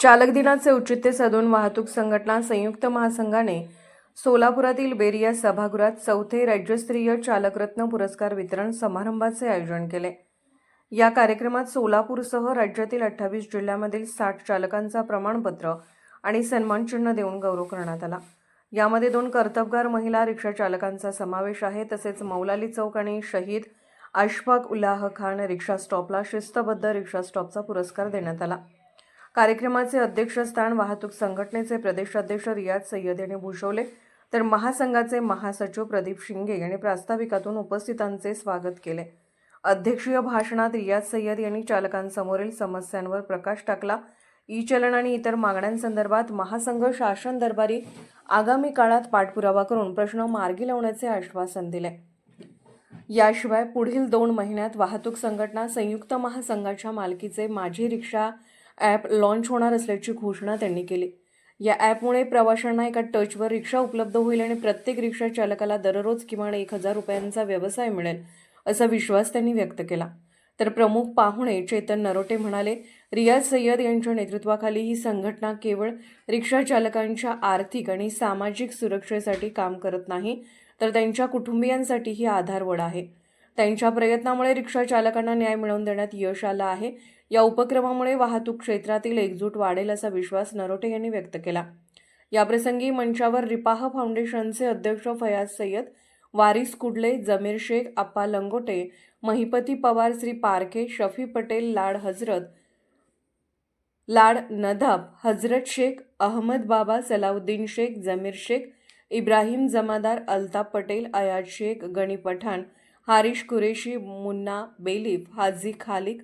चालक दिनाचे औचित्य साधून वाहतूक संघटना संयुक्त महासंघाने सोलापुरातील बेरिया सभागृहात चौथे राज्यस्तरीय चालकरत्न पुरस्कार वितरण समारंभाचे आयोजन केले. या कार्यक्रमात सोलापूरसह राज्यातील अठ्ठावीस जिल्ह्यामधील साठ चालकांचा प्रमाणपत्र आणि सन्मानचिन्ह देऊन गौरव करण्यात आला. यामध्ये दोन कर्तबगार महिला रिक्षा चालकांचा समावेश आहे. तसेच मौलाली चौक आणि शहीद अशफाक उल्लाह खान रिक्षा स्टॉपला शिस्तबद्ध रिक्षा स्टॉपचा पुरस्कार देण्यात आला. कार्यक्रमाचे अध्यक्षस्थान वाहतूक संघटनेचे प्रदेशाध्यक्ष रियाज सय्यद यांनी भूषवले. तर महासंघाचे महासचिव प्रदीप शिंगे यांनी प्रास्ताविकातून उपस्थितांचे स्वागत केले. अध्यक्षीय भाषणात रियाज सय्यद यांनी चालकांसमोरील समस्यांवर प्रकाश टाकला. ई चलन आणि इतर मागण्यांसंदर्भात महासंघ शासन दरबारी आगामी काळात पाठपुरावा करून प्रश्न मार्गी लावण्याचे आश्वासन दिले. याशिवाय पुढील दोन महिन्यात वाहतूक संघटना संयुक्त महासंघाच्या मालकीचे माझी रिक्षा ॲप लॉन्च होणार असल्याची घोषणा त्यांनी केली. या ॲपमुळे प्रवाशांना एका टचवर रिक्षा उपलब्ध होईल आणि प्रत्येक रिक्षा चालकाला दररोज किमान एक हजार रुपयांचा व्यवसाय मिळेल असा विश्वास त्यांनी व्यक्त केला. तर प्रमुख पाहुणे चेतन नरोटे म्हणाले रियाज सय्यद यांच्या नेतृत्वाखाली ही संघटना केवळ रिक्षा चालकांच्या आर्थिक आणि सामाजिक सुरक्षेसाठी काम करत नाही तर त्यांच्या कुटुंबियांसाठीही आधारवड आहे. त्यांच्या प्रयत्नामुळे रिक्षा चालकांना न्याय मिळवून देण्यात यश आलं आहे. या उपक्रमामुळे वाहतूक क्षेत्रातील एकजूट वाढेल असा विश्वास नरोटे यांनी व्यक्त केला. याप्रसंगी मंचावर रिपाह फाउंडेशनचे अध्यक्ष फयाज सय्यद वारिस कुडले जमीर शेख अप्पा लंगोटे महिपती पवार श्री पारखे शफी पटेल लाड हजरत लाड नदाब हजरत शेख अहमद बाबा सलाउद्दीन शेख जमीर शेख इब्राहिम जमादार अल्ताफ पटेल अयाज शेख गणी पठाण हारिश कुरेशी मुन्ना बेलीफ हाजी खालिक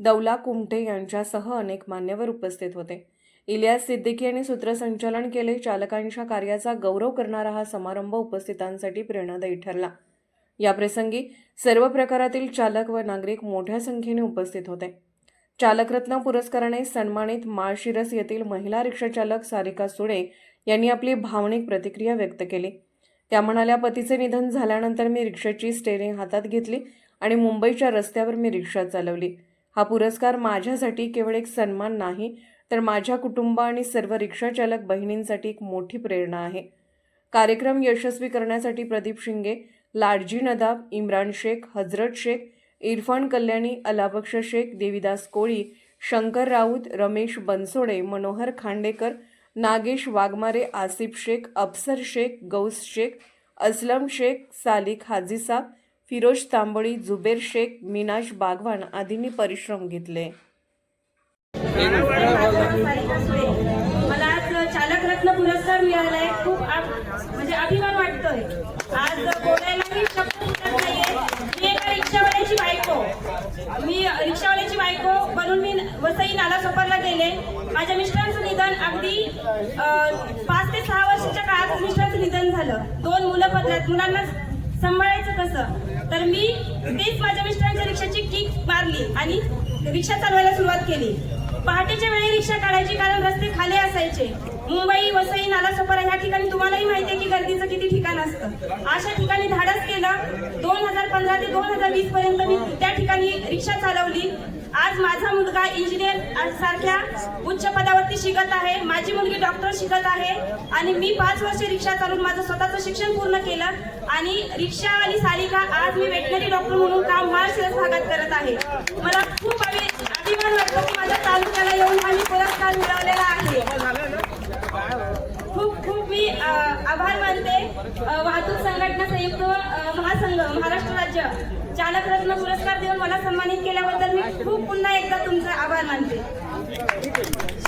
दौला कुमटे यांच्यासह अनेक मान्यवर उपस्थित होते. इलियास सिद्दीकी यांनी सूत्रसंचालन केले. चालकांच्या कार्याचा गौरव करणारा हा समारंभ उपस्थितांसाठी प्रेरणादायी ठरला. याप्रसंगी सर्व प्रकारातील चालक व नागरिक मोठ्या संख्येने उपस्थित होते. चालकरत्न पुरस्काराने सन्मानित माळशिरस येथील महिला रिक्षाचालक सारिका सुळे यांनी आपली भावनिक प्रतिक्रिया व्यक्त केली. त्या म्हणाल्या पतीचे निधन झाल्यानंतर मी रिक्षाची स्टेरिंग हातात घेतली आणि मुंबईच्या रस्त्यावर मी रिक्षा चालवली. हा पुरस्कार माझ्यासाठी केवळ एक सन्मान नाही तर माझ्या कुटुंब आणि सर्व रिक्षाचालक बहिणींसाठी एक मोठी प्रेरणा आहे. कार्यक्रम यशस्वी करण्यासाठी प्रदीप शिंगे लाडजी नदाब इम्रान शेख हजरत शेख इरफान कल्याणी अलाबक्ष शेख देविदास कोळी शंकर राऊत रमेश बनसोडे मनोहर खांडेकर नागेश वाघमारे आसिफ शेख अफसर शेख गौस शेख असलम शेख सालिक हाजीसाब फिरोज तांबळी जुबेर शेख मिनाश बागवान आदींनी परिश्रम घेतले. मला आज चालक रत्न पुरस्कार मिळालाय. खूप म्हणजे अभिमान वाटतोय. आज बोलायलाही शब्द नाहीये. मी एका रिक्षावाल्याची बायको. मी रिक्षावाल्याची वसई नाला सोपरला गेले. माझ्या मिस्टरांचं निधन अगदी पाच ते सहा वर्षाच्या काळात मिस्टरांचं निधन झालं. दोन मुलं पत्रात मुलांना सांभाळायचं कसं? तर मी तेच माझ्या मिस्टरांच्या रिक्षाची किक मारली आणि रिक्षा चालवायला सुरुवात केली. पहाटेच्या वेळी रिक्षा काढायची कारण रस्ते खाली असायचे. मुंबई वसई नालासोपारा ह्या ठिकाणी तुम्हालाही माहिती आहे की गर्दीचं किती ठिकाण असतं. अशा ठिकाणी धाडस केलं. दोन हजार पंधरा ते दोन हजार वीस पर्यंत मी त्या ठिकाणी रिक्षा चालवली. आज माझा मुलगा इंजिनियर सारख्या उच्च पदावरती शिकत आहे. माझी मुलगी डॉक्टर शिकत आहे. आणि मी पाच वर्ष रिक्षा चालून माझं स्वतःचं शिक्षण पूर्ण केलं. आणि रिक्षा आणि सालिका आज मी वेटनरी डॉक्टर म्हणून काम महाराष्ट्र भागात करत आहे. मला खूप अभिमान वाटतो की माझ्या तालुक्याला येऊन हा मी पुरस्कार मिळवलेला आहे. खूप खूप मी आभार मानते. वाहतूक संघटना संयुक्त अ, महासंघ महाराष्ट्र राज्य चालक रत्न पुरस्कार देऊन मला सन्मानित केल्याबद्दल मी खूप पुन्हा एकदा तुमचा आभार मानते.